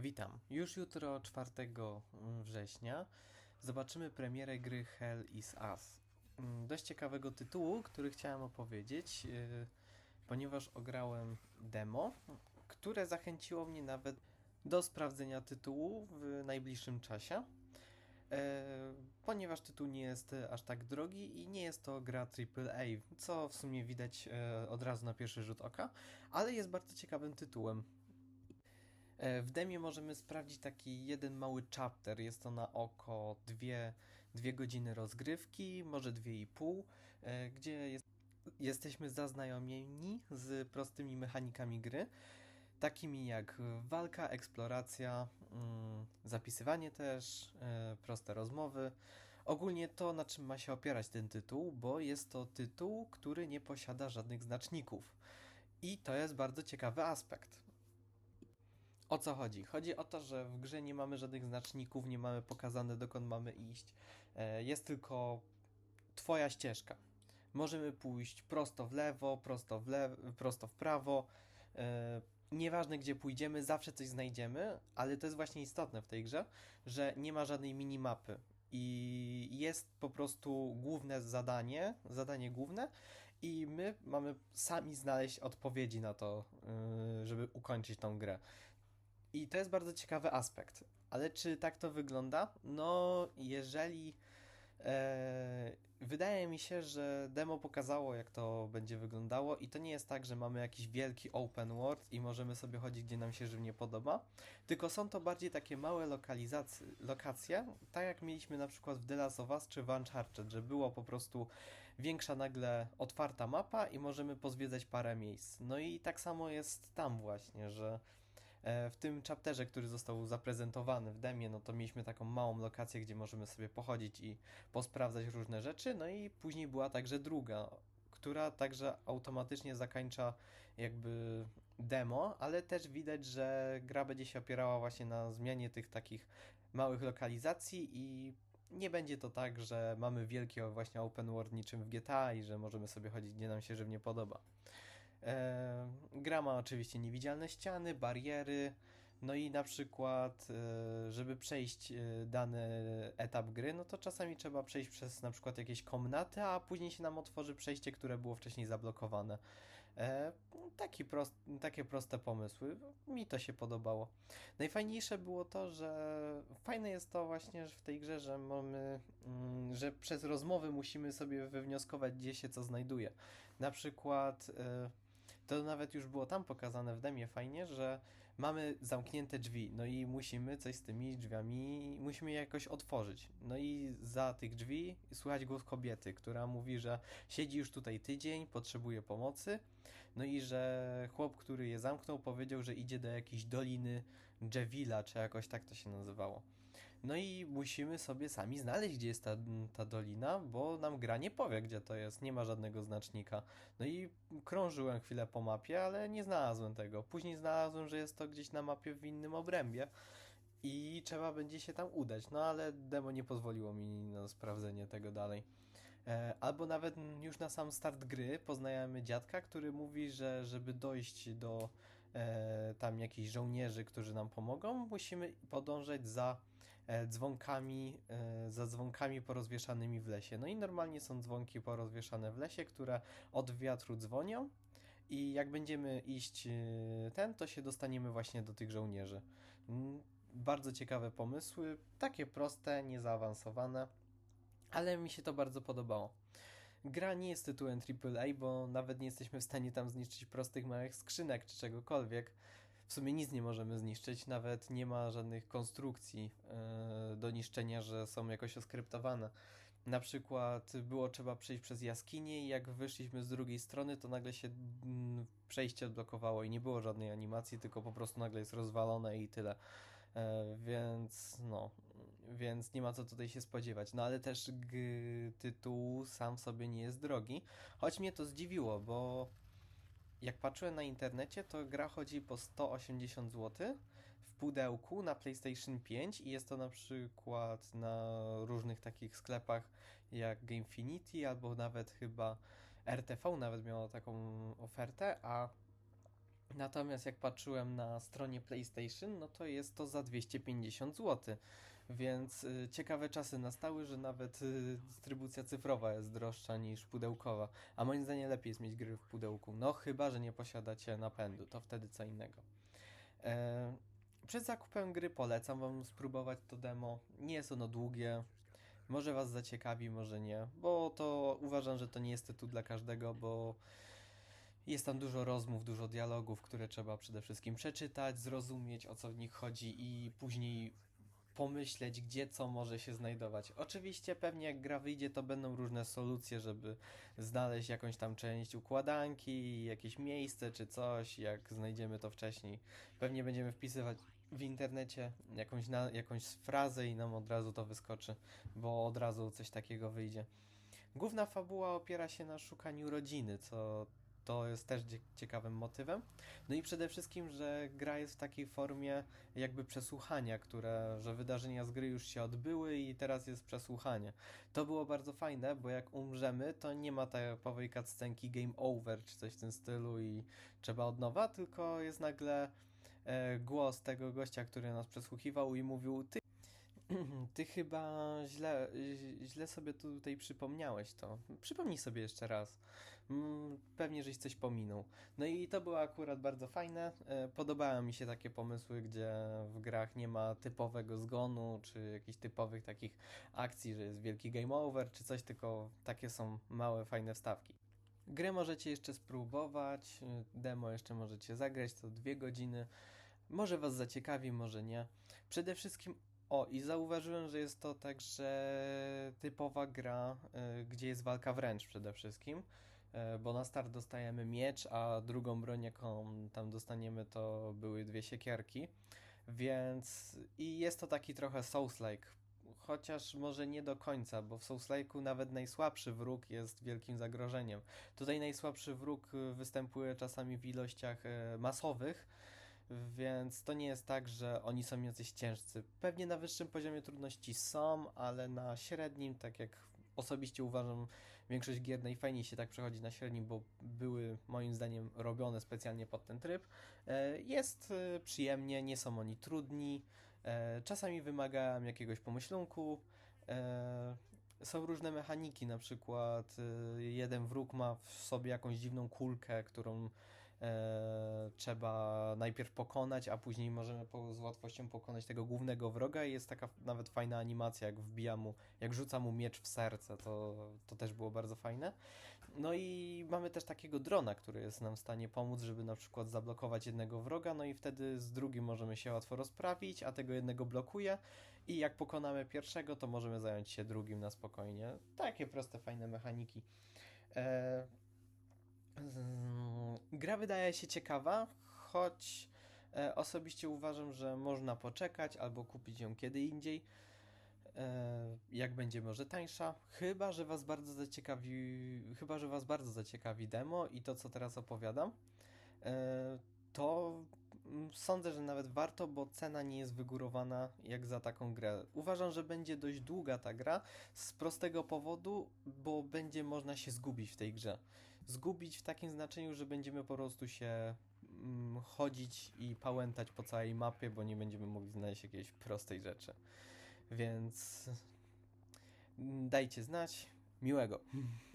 Witam. Już jutro, 4 września, zobaczymy premierę gry Hell is Us. Mm, Dość ciekawego tytułu, który chciałem opowiedzieć, yy, ponieważ ograłem demo, które zachęciło mnie nawet do sprawdzenia tytułu w najbliższym czasie. E, ponieważ tytuł nie jest aż tak drogi i nie jest to gra AAA, co w sumie widać e, od razu na pierwszy rzut oka, ale jest bardzo ciekawym tytułem. E, W demie możemy sprawdzić taki jeden mały chapter. Jest to na oko dwie, dwie godziny rozgrywki, może dwie i pół, e, gdzie jest, jesteśmy zaznajomieni z prostymi mechanikami gry, takimi jak walka, eksploracja, mm, zapisywanie też, e, proste rozmowy. Ogólnie to, na czym ma się opierać ten tytuł, bo jest to tytuł, który nie posiada żadnych znaczników. I to jest bardzo ciekawy aspekt. O co chodzi? Chodzi o to, że w grze nie mamy żadnych znaczników, nie mamy pokazane dokąd mamy iść. E, Jest tylko twoja ścieżka. Możemy pójść prosto w lewo, prosto w, lewo, prosto w prawo. E, Nieważne gdzie pójdziemy, zawsze coś znajdziemy, ale to jest właśnie istotne w tej grze, że nie ma żadnej minimapy. I jest po prostu główne zadanie, zadanie główne, i my mamy sami znaleźć odpowiedzi na to, yy, żeby ukończyć tą grę. I to jest bardzo ciekawy aspekt. Ale czy tak to wygląda? No, jeżeli. E, wydaje mi się, że demo pokazało, jak to będzie wyglądało, i to nie jest tak, że mamy jakiś wielki open world i możemy sobie chodzić, gdzie nam się żywnie podoba, tylko są to bardziej takie małe lokalizacje, lokacje, tak jak mieliśmy na przykład w The Last of Us czy w Uncharted, że było po prostu większa nagle otwarta mapa i możemy pozwiedzać parę miejsc. No i tak samo jest tam właśnie, że W tym chapterze, który został zaprezentowany w demie, no to mieliśmy taką małą lokację, gdzie możemy sobie pochodzić i posprawdzać różne rzeczy, no i później była także druga, która także automatycznie zakańcza jakby demo, ale też widać, że gra będzie się opierała właśnie na zmianie tych takich małych lokalizacji i nie będzie to tak, że mamy wielkie właśnie open world niczym w GTA i że możemy sobie chodzić gdzie nam się żywnie podoba. E, gra ma oczywiście niewidzialne ściany, bariery, no i na przykład, e, żeby przejść e, dany etap gry, no to czasami trzeba przejść przez na przykład jakieś komnaty, a później się nam otworzy przejście, które było wcześniej zablokowane. E, taki prost, takie proste pomysły. Mi to się podobało. Najfajniejsze było to, że fajne jest to właśnie że w tej grze, że mamy, mm, że przez rozmowy musimy sobie wywnioskować, gdzie się co znajduje. Na przykład. To nawet już było tam pokazane w demie fajnie, że mamy zamknięte drzwi, no i musimy coś z tymi drzwiami, musimy je jakoś otworzyć. No i za tych drzwi słychać głos kobiety, która mówi, że siedzi już tutaj tydzień, potrzebuje pomocy, no i że chłop, który je zamknął, powiedział, że idzie do jakiejś doliny Jevila, czy jakoś tak to się nazywało. No i musimy sobie sami znaleźć, gdzie jest ta, ta dolina, bo nam gra nie powie, gdzie to jest, nie ma żadnego znacznika. No i krążyłem chwilę po mapie, ale nie znalazłem tego. Później znalazłem, że jest to gdzieś na mapie w innym obrębie i trzeba będzie się tam udać. No ale demo nie pozwoliło mi na sprawdzenie tego dalej. E, Albo nawet już na sam start gry poznajemy dziadka, który mówi, że żeby dojść do e, tam jakichś żołnierzy, którzy nam pomogą, musimy podążać za dzwonkami, e, za dzwonkami porozwieszanymi w lesie. No i normalnie są dzwonki porozwieszane w lesie, które od wiatru dzwonią i jak będziemy iść e, ten, to się dostaniemy właśnie do tych żołnierzy. Mm, Bardzo ciekawe pomysły, takie proste, niezaawansowane, ale mi się to bardzo podobało. Gra nie jest tytułem AAA, bo nawet nie jesteśmy w stanie tam zniszczyć prostych małych skrzynek czy czegokolwiek. W sumie nic nie możemy zniszczyć, nawet nie ma żadnych konstrukcji e, do niszczenia, że są jakoś oskryptowane. Na przykład było trzeba przejść przez jaskinię i jak wyszliśmy z drugiej strony, to nagle się mm, przejście odblokowało i nie było żadnej animacji, tylko po prostu nagle jest rozwalone i tyle. E, więc no, więc nie ma co tutaj się spodziewać. No ale też tytuł sam sobie nie jest drogi, choć mnie to zdziwiło, bo jak patrzyłem na internecie, to gra chodzi po 180 zł w pudełku na PlayStation 5 i jest to na przykład na różnych takich sklepach jak Gamefinity albo nawet chyba RTV nawet miało taką ofertę, a Natomiast jak patrzyłem na stronie PlayStation, no to jest to za 250 zł. Więc y, ciekawe czasy nastały, że nawet y, dystrybucja cyfrowa jest droższa niż pudełkowa. A moim zdaniem lepiej jest mieć gry w pudełku. No chyba, że nie posiadacie napędu, to wtedy co innego. E, przed zakupem gry polecam wam spróbować to demo. Nie jest ono długie. Może was zaciekawi, może nie, bo to uważam, że to nie jest tytuł dla każdego, bo jest tam dużo rozmów, dużo dialogów, które trzeba przede wszystkim przeczytać, zrozumieć o co w nich chodzi i później pomyśleć, gdzie co może się znajdować. Oczywiście, pewnie jak gra wyjdzie, to będą różne solucje, żeby znaleźć jakąś tam część układanki, jakieś miejsce czy coś, jak znajdziemy to wcześniej. Pewnie będziemy wpisywać w internecie jakąś, na, jakąś frazę i nam od razu to wyskoczy, bo od razu coś takiego wyjdzie. Główna fabuła opiera się na szukaniu rodziny, co to jest też cie- ciekawym motywem. No i przede wszystkim, że gra jest w takiej formie jakby przesłuchania, które, że wydarzenia z gry już się odbyły i teraz jest przesłuchanie. To było bardzo fajne, bo jak umrzemy, to nie ma typowej cutscenki game over czy coś w tym stylu i trzeba od nowa, tylko jest nagle e, głos tego gościa, który nas przesłuchiwał i mówił ty ty chyba źle, źle sobie tutaj przypomniałeś to. Przypomnij sobie jeszcze raz. Mm, Pewnie, żeś coś pominął. No i to było akurat bardzo fajne. E, Podobały mi się takie pomysły, gdzie w grach nie ma typowego zgonu, czy jakichś typowych takich akcji, że jest wielki game over, czy coś, tylko takie są małe, fajne wstawki. Grę możecie jeszcze spróbować, y, demo jeszcze możecie zagrać, to dwie godziny. Może Was zaciekawi, może nie. Przede wszystkim, o i zauważyłem, że jest to także typowa gra, y, gdzie jest walka wręcz przede wszystkim, y, bo na start dostajemy miecz, a drugą broń, jaką tam dostaniemy, to były dwie siekierki. Więc i jest to taki trochę Souls-like. Chociaż może nie do końca, bo w Souls-like'u nawet najsłabszy wróg jest wielkim zagrożeniem. Tutaj najsłabszy wróg y, występuje czasami w ilościach masowych, więc to nie jest tak, że oni są jacyś ciężcy. Pewnie na wyższym poziomie trudności są, ale na średnim, tak jak osobiście uważam, większość gier najfajniej się tak przechodzi na średnim, bo były moim zdaniem robione specjalnie pod ten tryb. E, Jest e, przyjemnie, nie są oni trudni. E, Czasami wymagają jakiegoś pomyślunku. Są różne mechaniki, na przykład jeden wróg ma w sobie jakąś dziwną kulkę, którą e, trzeba najpierw pokonać, a później możemy po, z łatwością pokonać tego głównego wroga i jest taka nawet fajna animacja, jak wbija mu, jak rzuca mu miecz w serce, to, to też było bardzo fajne. No i mamy też takiego drona, który jest nam w stanie pomóc, żeby na przykład zablokować jednego wroga, no i wtedy z drugim możemy się łatwo rozprawić, a tego jednego blokuje i jak pokonamy pierwszego, to możemy zająć się drugim na spokojnie. Takie proste, fajne mechaniki. E, Gra wydaje się ciekawa, choć e, osobiście uważam, że można poczekać albo kupić ją kiedy indziej, e, jak będzie może tańsza. Chyba, że was bardzo zaciekawi, chyba, że was bardzo zaciekawi demo i to, co teraz opowiadam, e, to mm, sądzę, że nawet warto, bo cena nie jest wygórowana jak za taką grę. Uważam, że będzie dość długa ta gra z prostego powodu, bo będzie można się zgubić w tej grze zgubić w takim znaczeniu, że będziemy po prostu się mm, chodzić i pałętać po całej mapie, bo nie będziemy mogli znaleźć jakiejś prostej rzeczy. Więc mm, dajcie znać. Miłego.